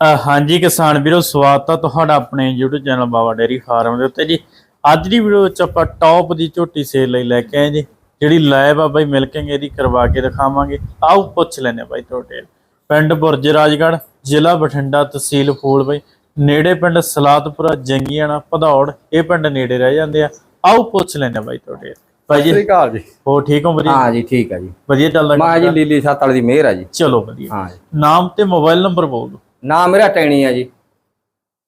ਹਾਂਜੀ ਕਿਸਾਨ ਵੀਰੋ ਸਵਾਗਤ ਹੈ ਤੁਹਾਡਾ ਆਪਣੇ YouTube channel Baba dairy farm ਦੇ ਉੱਤੇ ਜੀ। ਅੱਜ ਦੀ ਵੀਡੀਓ ਵਿੱਚ ਆਪਾਂ ਟੌਪ ਦੀ ਝੋਟੀ ਸੇਲ ਲਈ ਲੈ ਕੇ ਆਏ ਜੀ। ਜਿਹੜੀ ਲਾਈਵ ਆ ਬਾਈ ਮਿਲਕਿੰਗ ਇਹਦੀ ਕਰਵਾ ਕੇ ਦਿਖਾਵਾਂਗੇ। ਆਓ ਪੁੱਛ ਲੈਨੇ ਬਾਈ ਤੁਹਾਡੇ ਪਿੰਡ ਬੁਰਜ ਰਾਜਗੜ੍ਹ ਜ਼ਿਲ੍ਹਾ ਬਠਿੰਡਾ ਤਹਿਸੀਲ ਫੂਲ ਬਾਈ। ਨੇੜੇ ਪਿੰਡ ਸਲਾਤਪੁਰਾ ਜੰਗੀਆਣਾ ਭਦੌੜ ਇਹ ਪਿੰਡ ਨੇੜੇ ਰਹਿ ਜਾਂਦੇ ਆ। ਆਓ ਪੁੱਛ ਲੈਨੇ ਬਾਈ ਤੁਹਾਡੇ ਬਾਈ ਸਤਿ ਜੀ ਸ੍ਰੀ ਅਕਾਲ ਜੀ। ਹੋ ਠੀਕ ਹੋ ਵਧੀਆ? ਹਾਂ ਜੀ ਠੀਕ ਹੈ ਜੀ। ਵਧੀਆ ਚੱਲਦਾ ਮਾਂ ਜੀ? ਲੀਲੀ ਸੱਤ ਵਾਲੀ ਦੀ ਮਿਹਰ ਆ ਜੀ। ਚਲੋ ਵਧੀਆ। ਹਾਂ ਜੀ। ਨਾਮ ਤੇ ਮੋਬਾਈਲ ਨੰਬਰ ਬੋਲ ਦਿਓ। ਨਾਮ ਮੇਰਾ ਟੈਣੀ ਆ ਜੀ।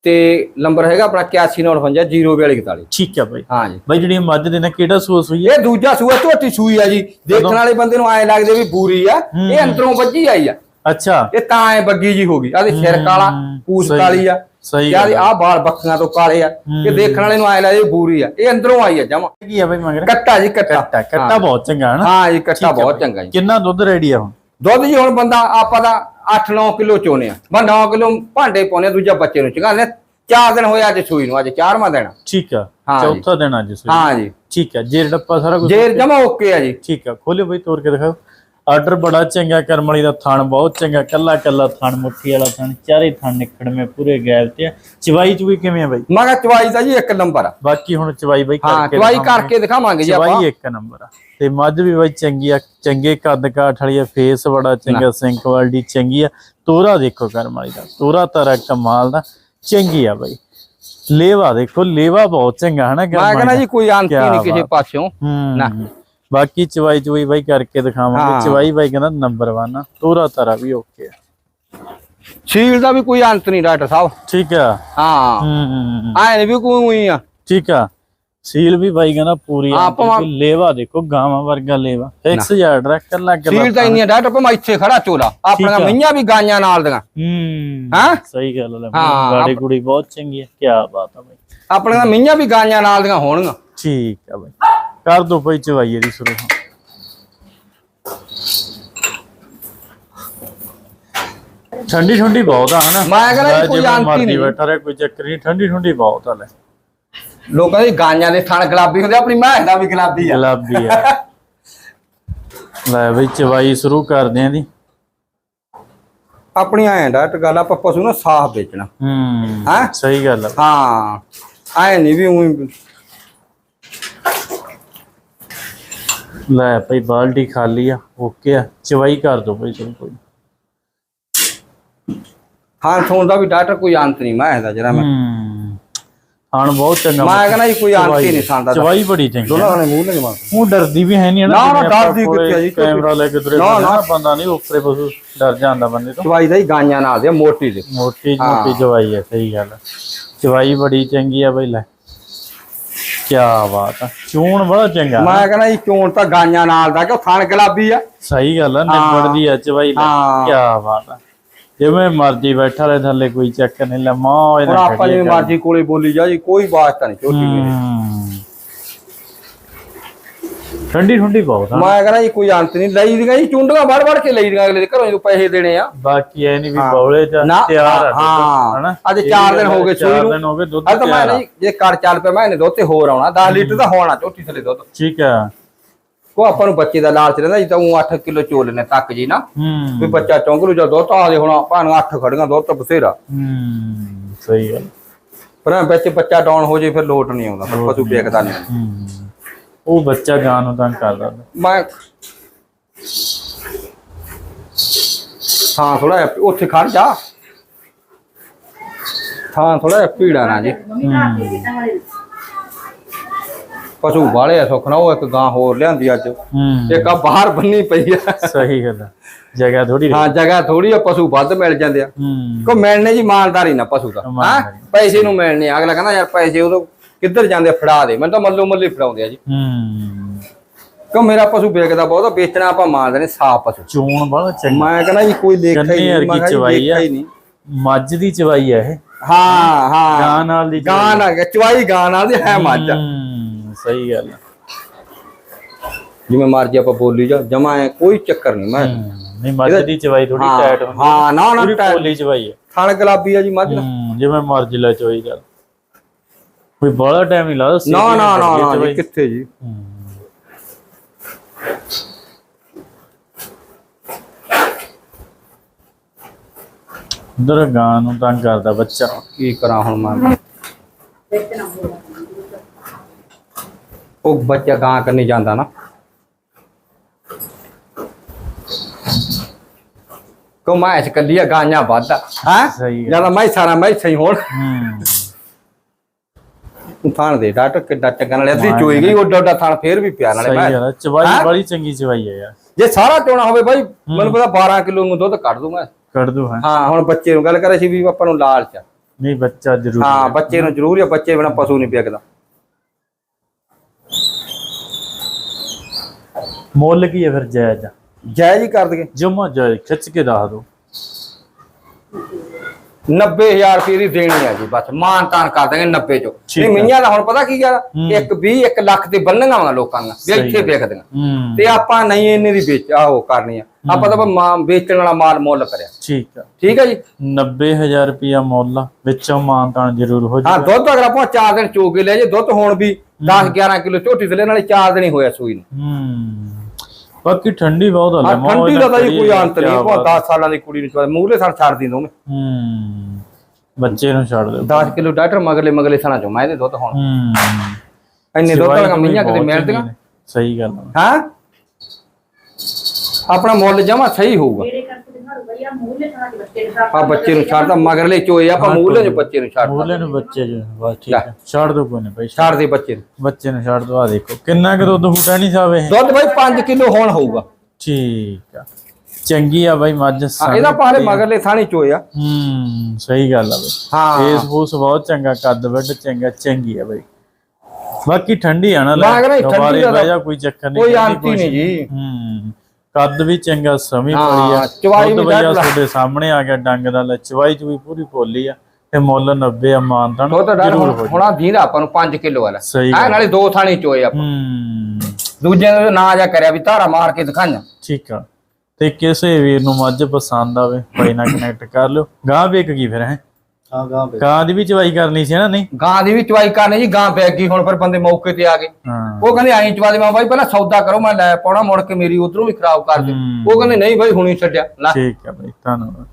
ਤੇ ਨੰਬਰ ਹੈਗਾ ਆਪਣਾ 8195 ਠੀਕ ਹੈ ਬਾਈ। ਹਾਂ ਜੀ। ਬਾਈ ਜਿਹੜੀ ਇਹ ਮੱਝ ਦੇ ਨਾਲ ਕਿਹੜਾ ਹੋਈ ਹੈ ਇਹ ਦੂਜਾ ਸੂਆ ਝੋਟੀ ਸੂਈ ਆ ਜੀ। ਦੇਖਣ ਵਾਲੇ ਬੰਦੇ ਨੂੰ ਐ ਲੱਗਦੇ ਵੀ ਬੂਰੀ ਆ। ਇਹ ਅੰਦਰੋਂ ਵੱਜੀ ਆਈ ਆ। ਅੱਛਾ। ਇਹ ਤਾਂ ਐ ਬੱਗੀ ਜੀ ਹੋ ਗਈ। ਆਦੇ ਸਿਰ ਕਾਲਾ ਪੂਛ। ਕਾਲੀ ਆ। ਸਹੀ ਯਾਰ ਆਹ ਬਾਲ ਬੱਖੀਆਂ ਤੋਂ ਕਾਲੇ ਆ। ਇਹ ਦੇਖਣ ਵਾਲੇ ਨੂੰ ਐ ਲੱਗਦੇ ਬੂਰੀ ਆ। ਇਹ ਅੰਦਰੋਂ ਆਈ ਆ ਜਮਾ। ਕੀ ਆ ਬਾਈ ਮਗਰ? ਕੱਟਾ ਜੀ ਕੱਟਾ। ਕੱਟਾ। ਬਹੁਤ ਚੰਗਾ ਹੈ ਨਾ ਹਾਂ ਜੀ ਕੱਟਾ ਬਹੁਤ। ਚੰਗਾ ਜੀ। ਕਿੰਨਾ ਦੁੱਧ ਰੈਡੀ ਆ ਹੁਣ? ਦੁੱਧ ਜੀ ਹੁਣ ਬੰਦਾ ਆਪਾਂ ਦਾ 8-9 ਕਿਲੋ ਚੋਨੇ ਆ। ਬਸ 9 ਕਿਲੋ ਭਾਂਡੇ ਪਾਉਨੇ ਦੂਜਾ ਬੱਚੇ ਨੂੰ। ਚੰਗਾ ਚਾਰ ਦਿਨ ਹੋਇਆ ਅੱਜ ਸੂਈ ਨੂੰ ਅੱਜ ਚਾਰਵਾਂ ਦਿਨ ਠੀਕ ਆ। ਚੌਥਾ ਦਿਨ ਅੱਜ ਹਾਂ ਜੀ। ਠੀਕ ਆ ਜੇਰ ਡੱਪਾ ਸਾਰਾ ਕੁਝ ਜੇਰ ਜਮਾ ਓਕੇ ਆ ਜੀ। ਠੀਕ ਆ ਖੋਲਿਓ ਬਾਈ ਤੋੜ ਕੇ ਦਿਖਾਓ। ਆਰਡਰ ਬੜਾ ਚੰਗਾ ਕਰਮ ਵਾਲੀ ਦਾ ਥਣ ਬਹੁਤ ਚੰਗਾ ਕੱਲਾ ਕੱਲਾ ਥਣ ਮੁੱਠੀ ਵਾਲਾ ਥਣ ਚਾਰੇ ਥਣ ਨਿਕੜਵੇਂ ਪੂਰੇ ਗੈਬ ਤੇ ਆ। ਚਵਾਈ ਚੁਈ ਕਿਵੇਂ ਆ ਬਾਈ? ਮੈਂ ਕਿਹਾ ਚਵਾਈ ਤਾਂ ਜੀ ਇੱਕ ਨੰਬਰ ਆ। ਬਾਕੀ ਹੁਣ ਚਵਾਈ ਬਾਈ ਹਾਂ ਕਰਕੇ ਚਵਾਈ ਦਿਖਾਵਾਂਗੇ। ਕਰਕੇ ਦਿਖਾਵਾਂਗੇ ਜੀ ਆਪਾਂ। ਚਵਾਈ ਇੱਕ ਨੰਬਰ ਆ। ਤੇ ਮੱਝ ਵੀ ਬਾਈ ਚੰਗੀ ਆ ਚੰਗੇ ਕੱਦ ਕਾਠ ਵਾਲੀ ਆ ਫੇਸ ਬੜਾ ਚੰਗਾ ਸਿੰਕ ਕੁਆਲਿਟੀ ਚੰਗੀ ਆ। ਤੋਰਾ ਦੇਖੋ ਕਰਮ ਵਾਲੀ ਦਾ ਤੋਰਾ ਤਾਰਾ ਕਮਾਲ ਦਾ ਚੰਗੀ ਆ ਬਾਈ। ਲੇਵਾ ਦੇਖੋ ਲੇਵਾ ਬਹੁਤ ਚੰਗਾ ਹਨਾ ਮੈਂ ਕਹਿੰਦਾ ਦਾ। ਜੀ ਕੋਈ ਹੀ ਕਿਆ ਨਹੀਂ ਕਿਸੇ। ਪਾਸਿਓਂ। ਨਾ। ਬਾਕੀ ਚਵਾਈ ਚੁਈ ਬਾਈ ਕਰਕੇ ਦਿਖਾਵਾਂਗੇ। ਚਵਾਈ ਬਾਈ ਕਹਿੰਦਾ ਨੰਬਰ 1 ਆ। ਤੋਰਾ ਤਾਰਾ ਵੀ ਓਕੇ ਆ। ਸੀਲ ਦਾ ਵੀ ਕੋਈ ਅੰਤ ਨਹੀਂ ਡਾਕਟਰ ਸਾਹਿਬ। ਠੀਕ ਆ। ਹਾਂ। ਨੀ ਵੀ ਕੋਈ ਆ। ਠੀਕ ਆ। ਸੀਲ ਵੀ ਬਾਈ ਕਹਿੰਦਾ ਪੂਰੀ ਆ। ਲੇਵਾ ਦੇਖੋ ਗਾਵਾਂ ਵਰਗਾ ਲੇਵਾ। ਫਿਕਸ ਯਾਰਡ ਰੱਖ ਕੱਲਾ ਕੱਲਾ ਸੀਲ ਤਾਂ ਇੰਨੀ ਡਾਕਟਰ ਪਰ ਮੈਂ ਇੱਥੇ ਖੜਾ ਚੋਲਾ। ਆਪਣੀਆਂ ਠੀਕ ਆ। ਮਈਆਂ ਵੀ ਗਾਈਆਂ ਨਾਲ ਦੀਆਂ। ਹੂੰ। ਹੈਂ? ਸਹੀ ਗੱਲ ਹੈ ਗਾੜੀ ਕੁੜੀ ਬਹੁਤ ਚੰਗੀ ਹੈ ਕੀ ਬਾਤ ਆ ਬਾਈ। ਆਪਣੀਆਂ ਮਈਆਂ ਵੀ ਗਾਈਆਂ ਨਾਲ ਦੀਆਂ ਹੋਣਗੀਆਂ। ਠੀਕ ਆ ਬਾਈ। ਕਰ ਦੋ ਬਾਈ ਚਵਾਈ ਇਹਦੀ ਸ਼ੁਰੂ। ਹਾਂ ਠੰਡੀ ਠੰਡੀ ਬਹੁਤ ਆ ਹਨਾ? ਮੈਂ ਕਹਿੰਦਾ ਕੋਈ ਮਰਜ਼ੀ ਨਹੀਂ। ਬੈਠਾ ਰਹੇ ਕੋਈ ਚੱਕਰ ਨਹੀਂ ਠੰਡੀ ਠੰਡੀ ਬਹੁਤ ਆ ਲੈ। ਲੋਕਾਂ ਦੀ ਗਾਈਆਂ ਦੇ ਥਣ ਗੁਲਾਬੀ ਹੁੰਦੇ ਆਪਣੀ ਮੈਂ ਦਾ ਵੀ ਗੁਲਾਬੀ ਆ। ਗੁਲਾਬੀ ਆ। ਲੈ ਬਈ ਚਵਾਈ ਸ਼ੁਰੂ ਕਰਦੇ ਆਂ ਦੀ। ਆਪਣੀ ਐਂ ਡਾਕਟਰ ਗੱਲ ਆਪਾਂ ਪਸ਼ੂ ਨੂੰ ਸਾਫ਼ ਵੇਚਣਾ। ਹੂੰ ਹੈਂ? ਸਹੀ ਗੱਲ ਆ। ਹਾਂ ਐ ਨਹੀਂ ਵੀ ਉਹੀ ਲੈ ਭਾਈ ਬਾਲਟੀ ਖਾਲੀ ਆ ਓਕੇ ਆ ਚਵਾਈ ਕਰ ਦੋ ਭਾਈ ਚਲੋ ਕੋਈ ਹਾਂ ਥੋਂ ਦਾ ਵੀ ਡਾਕਟਰ ਕੋਈ ਅੰਤ ਨਹੀਂ ਮੈਂ ਦਾ ਜਰਾ ਮੈਂ ਹੂੰ। ਬਹੁਤ ਚੰਗਾ ਮੈਂ ਕਹਿੰਦਾ ਜੀ ਕੋਈ ਅੰਤ ਹੀ ਨਹੀਂ ਖਾਂਦਾ ਚਵਾਈ ਬੜੀ ਚੰਗੀ ਦੋਨਾਂ ਨੇ ਮੂੰਹ ਲਗੇ ਮਾਰ। ਉਹ ਡਰਦੀ ਵੀ ਹੈ ਨਹੀਂ ਨਾ, ਨਾ, ਡਰਦੀ ਕਿੱਥੇ ਆ ਜੀ, ਕੈਮਰਾ ਲੈ ਕੇ ਤੁਰੇ ਨਾ, ਨਾ। ਬੰਦਾ ਨਹੀਂ ਉਪਰੇ ਪਸ਼ੂ ਡਰ ਜਾਂਦਾ ਬੰਦੇ ਤੋਂ। ਚਵਾਈ ਦਾ ਹੀ ਗਾਈਆਂ ਨਾਲ ਦੇ ਮੋਟੀ ਦੇ। ਮੋਟੀ। ਮੋਟੀ ਚਵਾਈ ਹੈ ਸਹੀ ਗੱਲ ਆ। ਚਵਾਈ ਬੜੀ ਚੰਗੀ ਆ ਬਈ ਲੈ। ਕੀ ਬਾਤ ਆ। ਚੂਣ ਬੜਾ ਚੰਗਾ ਮੈਂ ਕਹਿੰਦਾ ਜੀ ਚੋਣ ਤਾਂ ਗਾਈਆਂ ਨਾਲ ਦਾ ਕਿ ਉਹ ਥਣ ਗੁਲਾਬੀ ਆ। ਸਹੀ ਗੱਲ ਆ ਹਾਂ। ਨਿਬੜਦੀ ਆ ਚਵਾਈ ਲੈ ਹਾਂ। ਕੀ ਬਾਤ ਆ। ਜਿਵੇਂ ਮਰਜ਼ੀ ਬੈਠਾ ਰਹੇ ਥੱਲੇ ਕੋਈ ਚੱਕਰ ਨਹੀਂ ਲੈ ਮਾਂ ਹੁਣ ਇਹਨੇ ਆਪਾਂ ਜਿਵੇਂ ਮਰਜ਼ੀ ਕੋਲੇ ਬੋਲੀ ਜਾ ਜੀ ਕੋਈ ਵਾਸਤਾ ਨਹੀਂ ਛੋਟੀ ਮੇਰੀ ਠੰਡੀ ਠੰਡੀ ਬਹੁਤ ਆ। ਮੈਂ ਕਹਿੰਦਾ ਜੀ ਕੋਈ ਅੰਤ ਨਹੀਂ ਲਈ ਦੀਆਂ ਜੀ ਚੁੰਡੀਆਂ ਵੜ ਵੜ ਕੇ ਲਈ ਦੀਆਂ ਅਗਲੇ ਦੇ ਘਰੋਂ ਜਦੋਂ ਪੈਸੇ ਦੇਣੇ ਆ। ਬਾਕੀ ਐ ਨਹੀਂ ਵੀ। ਬੌਲੇ ਚ ਤਿਆਰ ਆ ਹਾਂ। ਅੱਜ ਇਹ ਚਾਰ ਵੀ ਦਿਨ ਹੋ ਗਏ ਸੂਈ ਨੂੰ। ਦਿਨ ਹੋ ਗਏ ਦੁੱਧ ਤਾਂ ਮੈਂ ਤਿਆਰ ਆ। ਨਹੀਂ ਜੇ ਕਰ ਚੱਲ ਪਿਆ ਮੈਂ ਇਹਨੇ ਦੁੱਧ ਤੇ ਹੋਰ ਆਉਣਾ। 10 ਲੀਟਰ ਦਾ ਹੋਣਾ ਝੋਟੀ ਥਲੇ ਦੁੱਧ। ਠੀਕ ਆ। ਕੋ ਆਪਾਂ ਨੂੰ ਬੱਚੇ ਦਾ ਲਾਲਚ ਰਹਿੰਦਾ ਜੀ ਤਾਂ ਉਹ 8 ਕਿਲੋ ਚੋਲ ਨੇ ਤੱਕ ਜੀ ਨਾ। ਵੀ ਬੱਚਾ ਚੌਂਕਲੂ ਜਾਂ ਦੁੱਧ ਆ ਦੇ ਹੁਣ ਆਪਾਂ ਨੂੰ 8 ਖੜੀਆਂ ਦੁੱਧ ਤਾਂ ਬਥੇਰਾ। ਹੂੰ ਸਹੀ ਗੱਲ ਪਰ ਵਿੱਚ ਬੱਚਾ ਡਾਊਨ ਹੋ ਜੇ ਫਿਰ ਲੋਟ ਨਹੀਂ ਆਉਂਦਾ ਪਸ਼ੂ ਵੇਖਦਾ ਨਹੀਂ। ਹੂੰ। ਉਹ ਬੱਚਾ ਗਾਂ ਨੂੰ ਤੰਗ ਕਰਦਾ। ਮੈਂ ਹਾਂ ਥੋੜਾ ਉੱਥੇ ਖੜ ਜਾ। ਹਾਂ ਥੋੜਾ ਭੀੜਾ ਨਾ ਜੀ। ਪਸ਼ੂ ਵਾਲੇ ਆ ਸੁੱਖ ਨਾ ਉਹ ਇੱਕ ਗਾਂ ਹੋਰ ਲਿਆਂਦੀ ਅੱਜ। ਹੂੰ। ਇੱਕ ਆ ਬਾਹਰ ਬੰਨੀ ਪਈ ਆ। ਸਹੀ ਗੱਲ ਆ। ਜਗ੍ਹਾ ਥੋੜੀ ਹਾਂ ਜਗ੍ਹਾ ਥੋੜੀ ਆ ਪਸ਼ੂ ਵੱਧ ਮਿਲ ਜਾਂਦੇ ਆ। ਹੂੰ। ਕੋ ਮਿਲਣੇ ਜੀ ਮਾਲਦਾਰੀ ਨਾ ਪਸ਼ੂ ਦਾ। ਹਾਂ? ਇਮਾਨਦਾਰੀ। ਪੈਸੇ ਨੂੰ ਮਿਲਣੇ ਅਗਲਾ ਕਹਿੰਦਾ ਯਾਰ ਪੈਸੇ ਉਦੋਂ ਕਿੱਧਰ ਜਾਂਦੇ ਫੜਾ ਦੇ। ਮੈਨੂੰ ਤਾਂ ਮੱਲੋ ਮੱਲੀ ਫੜਾਉਂਦੇ ਆ ਜੀ। ਹੂੰ। ਕਿਉਂ ਮੇਰਾ ਪਸ਼ੂ ਵੇਚਦਾ ਬਹੁਤ ਆ, ਵੇਚਣਾ ਆਪਾਂ ਮਾਰਦੇ ਨੇ ਸਾਫ਼ ਪਸ਼ੂ। ਚੂਣ ਬੜਾ ਚੰਗਾ। ਮੈਂ ਕਹਿੰਦਾ ਜੀ ਕੋਈ ਦੇਖਿਆ ਹੀ ਨਹੀਂ ਮੈਂ ਕਿਹਾ ਜੀ ਚਵਾਈ ਦੇਖਿਆ ਆ। ਹੀ ਨਹੀਂ। ਮੱਝ ਦੀ ਚਵਾਈ ਆ ਇਹ। ਹਾਂ ਹਾਂ। ਗਾਂ ਨਾਲ ਦੀ ਗਾਂ ਨਾਲ ਚਵਾਈ ਗਾਂ ਨਾਲ ਦੀ ਹੈ ਮੱਝ ਹੂੰ ਸਹੀ ਗੱਲ ਆ। ਜਿਵੇਂ ਮਰਜ਼ੀ ਆਪਾਂ ਬੋਲੀ ਜਾ ਜਮਾ ਹੈ ਕੋਈ ਚੱਕਰ ਨਹੀਂ ਮੈਂ। ਹੂੰ, ਨਹੀਂ ਮੱਝ ਦੀ ਚਵਾਈ ਥੋੜੀ ਹਾਂ, ਟਾਈਟ ਹੁੰਦੀ ਹਾਂ, ਨਾ, ਨਾ, ਪੂਰੀ tight। ਪੋਲੀ ਚਵਾਈ ਹੈ ਥਣ ਗੁਲਾਬੀ ਆ ਜੀ ਮੱਝ। ਹੂੰ ਜਿਵੇਂ ਮਰਜ਼ੀ ਲੈ ਚਵਾਈ ਚੱਲ ਕੋਈ ਬੜਾ ਟਾਈਮ ਨਹੀਂ ਲੱਗਦਾ ਨਾ ਸੀਟੀ ਨਾ ਨਾ ਨਾ ਜੀ ਚਵਾਈ। ਕਿੱਥੇ ਜੀ। ਉਧਰ ਗਾਂ ਨੂੰ ਤੰਗ ਕਰਦਾ ਬੱਚਾ। ਕੀ ਕਰਾਂ ਹੁਣ ਮੈਂ? ਉਹ ਬੱਚਾ ਗਾਂ ਕਰਨੀ ਜਾਂਦਾ ਨਾ। ਕੋ ਮੈਂ ਕੱਲੀਆ ਗਾਂਆਂ ਵਾਦਾ ਹਾਂ। ਜ਼ਿਆਦਾ ਮੈਂ ਸਾਰਾ ਮੈਂ ਸਹੀ ਹੋਣ। ਹੂੰ। ਥਾਣ ਦੇ ਡਾਕਟਰ ਕਿੱਡਾ ਚੰਗਾ ਨਾਲੇ ਅੱਧੀ ਚੋਈ ਗਈ ਉਹ ਡੋਡਾ ਥਾਣ ਫੇਰ ਵੀ ਪਿਆ ਨਾਲੇ ਸਹੀ ਚਵਾਈ? ਬੜੀ ਚੰਗੀ ਚਵਾਈ ਹੈ ਯਾਰ। ਜੇ ਸਾਰਾ ਚੋਣਾ ਹੋਵੇ ਬਾਈ ਮੈਨੂੰ ਪਤਾ 12 ਕਿਲੋ ਨੂੰ ਦੁੱਧ ਕੱਢ ਦੂੰ ਮੈਂ ਕੱਢ ਦੂ ਹਾਂ। ਹਾਂ ਹੁਣ ਬੱਚੇ ਨੂੰ ਗੱਲ ਕਰੇ ਸੀ ਵੀ ਆਪਾਂ ਨੂੰ ਲਾਲਚ ਨਹੀਂ ਬੱਚਾ ਜ਼ਰੂਰ ਹਾਂ ਬੱਚੇ ਨੂੰ ਜ਼ਰੂਰ ਹੀ ਬੱਚੇ ਬਿਨਾ ਪਸ਼ੂ ਨਹੀਂ ਵਿਕਦਾ। ਮੁੱਲ ਕੀ ਹੈ ਫਿਰ ਜਾਇਜ਼? ਜਾਇਜ਼ ਹੀ ਕਰ ਦਗੇ ਜਮਾ ਜਾਇਜ਼ ਖਿੱਚ ਕੇ ਦੱਸ ਦੋ। 90000 ਰੁਪਏ ਦੀ ਦੇਣੀ ਆ ਜੀ ਬਸ ਮਾਨ ਤਾਨ ਕਰ ਦਾਂਗੇ 90 ਚੋਂ। ਨਹੀਂ ਆ। ਮਈਆਂ ਦਾ ਹੁਣ ਪਤਾ ਕੀ ਆ? ਇੱਕ 20 1 ਲੱਖ ਤੇ ਬੰਨਣਾ ਵਾ ਲੋਕਾਂ ਦੀਆਂ ਵੀ ਇੱਥੇ ਆ। ਵੇਚਦੀਆਂ ਹੂੰ। ਤੇ ਆਪਾਂ ਨਹੀਂ ਇੰਨੇ ਦੀ ਵੇਚ ਆਹੋ ਕਰਨੀ ਆ। ਆਪਾਂ ਤਾਂ ਮਾਂ ਵੇਚਣ ਵਾਲਾ ਮਾਲ ਮੁੱਲ ਕਰਿਆ। ਠੀਕ ਆ। ਠੀਕ ਹੈ ਜੀ? 90000 ਰੁਪਿਆ ਮੁੱਲ ਆ, ਵਿੱਚੋਂ ਮਾਨਤਾਨ ਜ਼ਰੂਰ ਹੋ ਹਾਂ ਜਾਊਗਾ। ਦੁੱਧ ਅਗਰ ਆਪਾਂ 4 ਦਿਨ ਚੋ ਕੇ ਲੈ ਜੇ ਦੁੱਧ ਹੁਣ ਵੀ 10 11 ਕਿਲੋ ਝੋਟੀ ਲੈ ਨਾਲੇ 4 ਦਿਨ ਹੀ ਹੋਇਆ ਸੂਈ ਨੂੰ। ਹੂੰ। ਬਾਕੀ ਠੰਡੀ ਬਹੁਤ ਆ ਲਮਾ ਠੰਡੀ ਦਾ ਤਾਂ ਜੀ ਕੋਈ ਅੰਤ ਨਹੀਂ ਆਪਾਂ 10 ਸਾਲਾਂ ਦੀ ਕੁੜੀ ਨੂੰ ਮੂਹਰੇ ਸਾਲ ਛੱਡ ਦੀ ਦੋਵੇਂ ਹੂੰ ਬੱਚੇ ਨੂੰ ਛੱਡ ਦਿਓ। 10 ਕਿਲੋ ਡਾਕਟਰ ਮਗਲੇ ਮਗਲੇ ਸਾਲਾਂ ਚੋਂ ਮੈਂ ਇਹਦੇ ਦੁੱਧ ਹੁਣ। ਹੂੰ। ਇੰਨੇ ਦੁੱਧ ਸਿਵਾਈ ਵਾਲੀਆਂ ਤਾਂ ਮਈਆਂ ਕਿਤੇ। ਸਹੀ ਗੱਲ ਆ। ਹਾਂ? ਆਪਣਾ ਮੁੱਲ ਜਮਾ ਸਹੀ ਹੋਊਗਾ। ਬੱਚੇ ਦੇ ਆ ਬੱਚੇ ਨੂੰ ਛੱਡਦਾ ਮਗਰਲੇ ਚੋਏ ਆਪਾਂ ਹਾਂ, ਕੋਈ ਚ ਬੱਚੇ ਨੂੰ ਛੱਡਦਾ ਮੂਲੇ ਨੂੰ ਬੱਚੇ ਜੀ ਬਸ ਠੀਕ ਹੈ ਛੱਡ ਦੋ ਕੋਈ ਨਹੀਂ ਭਾਈ ਛੱਡ ਦੇ। ਬੱਚੇ ਨੂੰ। ਬੱਚੇ ਨੂੰ ਛੱਡ ਦੋ ਆ ਦੇਖੋ ਕਿੰਨਾ ਕੁ ਦੁੱਧ ਫੁੱਟਾ ਨਹੀਂ ਸਾਵੇ ਦੁੱਧ ਬਾਈ 5 ਕਿਲੋ ਹੋਣ ਹੋਊਗਾ। ਠੀਕ ਆ। ਚੰਗੀ ਆ ਬਾਈ ਮੱਝ ਹਾਂ, ਸਾਰੀ। ਇਹਦਾ ਪਾਲੇ ਮਗਰਲੇ ਥਾਣੀ ਚੋਏ ਆ। ਹੂੰ ਸਹੀ ਗੱਲ ਆ ਬਈ। ਹਾਂ। ਫੇਸ ਫੂਸ ਬਹੁਤ ਚੰਗਾ ਕੱਦ ਵੱਡ ਚੰਗਾ ਚੰਗੀ ਆ ਬਈ। ਬਾਕੀ ਠੰਡੀ ਆ ਨਾ ਲੈ ਮੈਂ ਕਹਿੰਦਾ ਠੰਡੀ ਦੁਬਾਰੇ ਦਾ ਬਹਿ ਜਾ ਕੋਈ ਚੱਕਰ ਨਹੀਂ ਕੋਈ ਆਂਤੀ ਨਹੀਂ ਜੀ। ਹੂੰ। ਕੱਦ ਵੀ ਚੰਗਾ ਸਮੀ ਪੜੀ ਆ। ਚਵਾਈ ਵੀ ਬਈਆ। ਤੁਹਾਡੇ ਸਾਹਮਣੇ ਆ ਗਿਆ ਡੰਗ ਦਾ ਲੈ ਚਵਾਈ ਚ ਵੀ ਪੂਰੀ ਪੋਲੀ ਆ ਤੇ ਮੁੱਲ 90 ਆ ਮਾਨਤਾਨ ਦੁੱਧ ਡਰ ਹੁਣਾ ਦੀਦਾ ਆਪਾਂ ਨੂੰ 5 ਕਿਲੋ ਵਾਲਾ। ਆ। ਨਾਲੇ ਦੋ ਥਾਣੀ ਚੋਏ ਆਪਾਂ। ਦੂਜੇ ਦਾ ਨਾਂ ਜਾ ਕਰਿਆ ਵੀ ਧਾਰਾ ਮਾਰ ਕੇ ਦਿਖਾਈਆਂ। ਠੀਕ ਆ। ਤੇ ਕਿਸੇ ਵੀਰ ਨੂੰ ਮੱਝ ਪਸੰਦ ਆਵੇ ਭਾਈ ਨਾਲ ਕਨੈਕਟ ਕਰ ਲਿਓ। ਗਾਂ ਵੇਕ ਗਈ ਫਿਰ ਹੈ? ਹਾਂ ਗਾਂ ਦੀ ਵੀ ਚਵਾਈ ਕਰਨੀ ਸੀ ਨਾ ਨਹੀਂ? ਗਾਂ ਦੀ ਵੀ ਚਵਾਈ ਕਰਨੀ ਜੀ ਗਾਂ ਪੈ ਗਈ ਹੁਣ ਫਿਰ ਬੰਦੇ ਮੌਕੇ ਤੇ ਆ ਗਏ। ਹਾਂ। ਉਹ ਕਹਿੰਦੇ ਆਈ ਚਵਾ ਦੇ ਮੈਂ ਬਾਈ ਪਹਿਲਾਂ ਸੌਦਾ ਕਰੋ ਮੈਂ ਲੈ ਪਾਉਣਾ ਮੁੜ ਕੇ ਮੇਰੀ ਉਧਰੋਂ ਵੀ ਖਰਾਬ ਕਰ ਹੂੰ। ਉਹ ਕਹਿੰਦੇ ਨਹੀਂ ਬਾਈ ਹੁਣੀ ਛੱਡਿਆ। ਲੈ। ਠੀਕ ਆ ਭਾਈ ਧੰਨਵਾਦ।